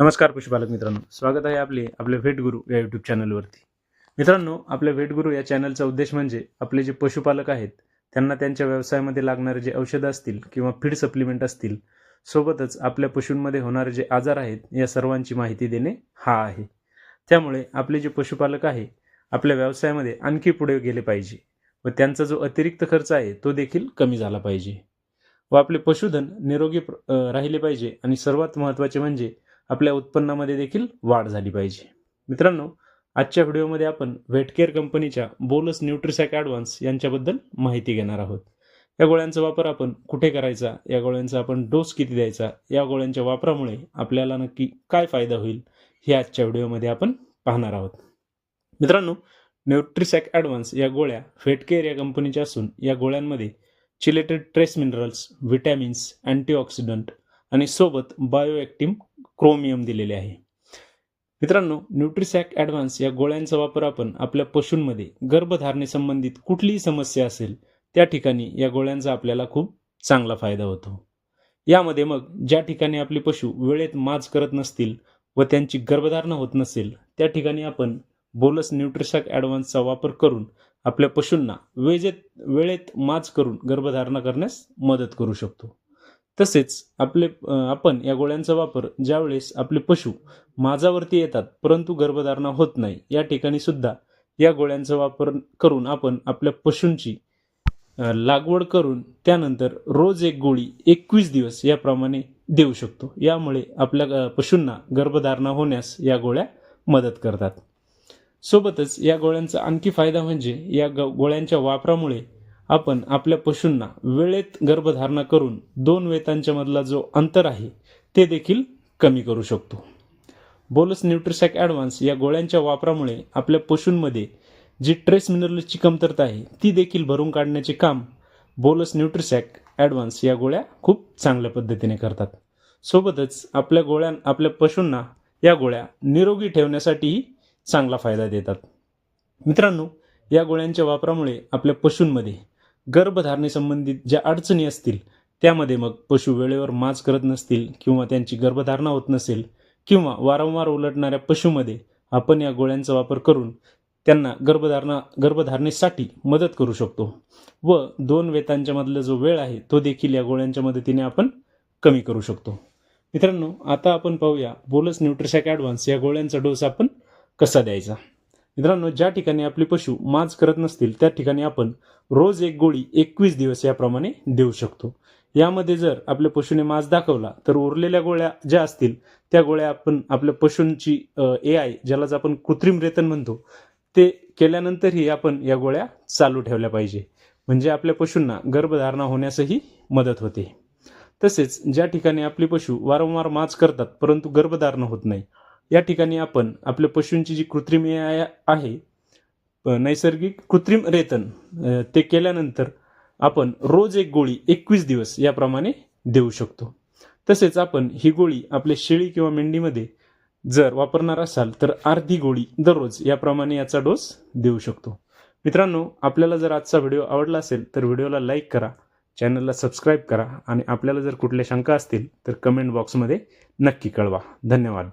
नमस्कार पशुपालक मित्रांनो. स्वागत आहे आपले आपल्या भेटगुरू या यूट्यूब चॅनलवरती मित्रांनो आपल्या भेटगुरू या चॅनलचा उद्देश म्हणजे आपले जे पशुपालक आहेत त्यांना त्यांच्या व्यवसायामध्ये लागणारे जे औषधं असतील किंवा फीड सप्लिमेंट असतील सोबतच आपल्या पशूंमध्ये होणारे जे आजार आहेत या सर्वांची माहिती देणे हा आहे. त्यामुळे आपले जे पशुपालक आहे आपल्या व्यवसायामध्ये आणखी पुढे गेले पाहिजे व त्यांचा जो अतिरिक्त खर्च आहे तो देखील कमी झाला पाहिजे. व आपले पशुधन निरोगी राहिले पाहिजे आणि सर्वात महत्त्वाचे म्हणजे आपल्या उत्पन्नामध्ये देखील वाढ झाली पाहिजे. मित्रांनो आजच्या व्हिडिओमध्ये आपण व्हेटकेअर कंपनीच्या बोलस न्यूट्रिसॅक ॲडव्हान्स यांच्याबद्दल माहिती घेणार आहोत. या गोळ्यांचा वापर आपण कुठे करायचा? या गोळ्यांचा आपण डोस किती द्यायचा? या गोळ्यांच्या वापरामुळे आपल्याला नक्की काय फायदा होईल? हे आजच्या व्हिडिओमध्ये आपण पाहणार आहोत. मित्रांनो न्यूट्रिसॅक ॲडव्हान्स या गोळ्या फेटकेअर या कंपनीच्या असून या गोळ्यांमध्ये chelated trace minerals vitamins antioxidant आणि सोबत बायोॲक्टिव्ह क्रोमियम दिलेले आहे. मित्रांनो न्यूट्रिसॅक ॲडव्हान्स या गोळ्यांचा वापर आपण आपल्या पशूंमध्ये गर्भधारणेसंबंधित कुठलीही समस्या असेल त्या ठिकाणी या गोळ्यांचा आपल्याला खूप चांगला फायदा होतो. यामध्ये मग ज्या ठिकाणी आपले पशु वेळेत माज करत नसतील व त्यांची गर्भधारणा होत नसेल त्या ठिकाणी आपण बोलस न्यूट्रिसॅक ॲडव्हान्सचा वापर करून आपल्या पशूंना वेजेत वेळेत माज करून गर्भधारणा करण्यास मदत करू शकतो. तसेच आपले आपण या गोळ्यांचा वापर ज्यावेळेस आपले पशु माझावरती येतात परंतु गर्भधारणा होत नाही या ठिकाणी सुद्धा या गोळ्यांचा वापर करून आपण आपल्या पशूंची लागवड करून त्यानंतर रोज एक गोळी एकवीस दिवस याप्रमाणे देऊ शकतो. यामुळे आपल्या पशूंना गर्भधारणा होण्यास या गोळ्या मदत करतात. सोबतच या गोळ्यांचा आणखी फायदा म्हणजे या ग गोळ्यांच्या वापरामुळे आपण आपल्या पशूंना वेळेत गर्भधारणा करून दोन वेतांच्या मधला जो अंतर आहे ते देखील कमी करू शकतो. बोलस न्यूट्रिसॅक ॲडव्हान्स या गोळ्यांच्या वापरामुळे आपल्या पशूंमध्ये जी ट्रेस मिनरलची कमतरता आहे ती देखील भरून काढण्याचे काम बोलस न्यूट्रिसॅक ॲडव्हान्स या गोळ्या खूप चांगल्या पद्धतीने करतात. सोबतच आपल्या गोळ्या आपल्या पशूंना या गोळ्या निरोगी ठेवण्यासाठीही चांगला फायदा देतात. मित्रांनो या गोळ्यांच्या वापरामुळे आपल्या पशूंमध्ये गर्भधारणेसंबंधित ज्या अडचणी असतील त्यामध्ये मग पशु वेळेवर माज करत नसतील किंवा त्यांची गर्भधारणा होत नसेल किंवा वारंवार उलटणाऱ्या पशुमध्ये आपण या गोळ्यांचा वापर करून त्यांना गर्भधारणा गर्भधारणेसाठी मदत करू शकतो. व दोन वेतांच्या मधला जो वेळ आहे तो देखील या गोळ्यांच्या मदतीने आपण कमी करू शकतो. मित्रांनो आता आपण पाहूया बोलस न्यूट्रिशॅक ॲडव्हान्स या गोळ्यांचा डोस आपण कसा द्यायचा? मित्रांनो ज्या ठिकाणी आपले पशु मांस करत नसतील त्या ठिकाणी आपण रोज एक गोळी एकवीस दिवस याप्रमाणे देऊ शकतो. यामध्ये जर आपल्या पशुने मांस दाखवला तर उरलेल्या गोळ्या ज्या असतील त्या गोळ्या आपण आपल्या पशूंची ए आय ज्यालाच आपण कृत्रिम रेतन म्हणतो ते केल्यानंतरही आपण या गोळ्या चालू ठेवल्या पाहिजे. म्हणजे आपल्या पशूंना गर्भधारणा होण्यासही मदत होते. तसेच ज्या ठिकाणी आपली पशु वारंवार मांस करतात परंतु गर्भधारणा होत नाही या ठिकाणी आपण आपल्या पशूंची जी कृत्रिम ए आय आहे नैसर्गिक कृत्रिम रेतन ते केल्यानंतर आपण रोज एक गोळी एकवीस दिवस याप्रमाणे देऊ शकतो. तसेच आपण ही गोळी आपल्या शेळी किंवा मेंढीमध्ये जर वापरणार असाल तर अर्धी गोळी दररोज याप्रमाणे याचा डोस देऊ शकतो. मित्रांनो आपल्याला जर आजचा व्हिडिओ आवडला असेल तर व्हिडिओला लाईक करा चॅनलला सबस्क्राईब करा आणि आपल्याला जर कुठल्या शंका असतील तर कमेंट बॉक्समध्ये नक्की कळवा. धन्यवाद.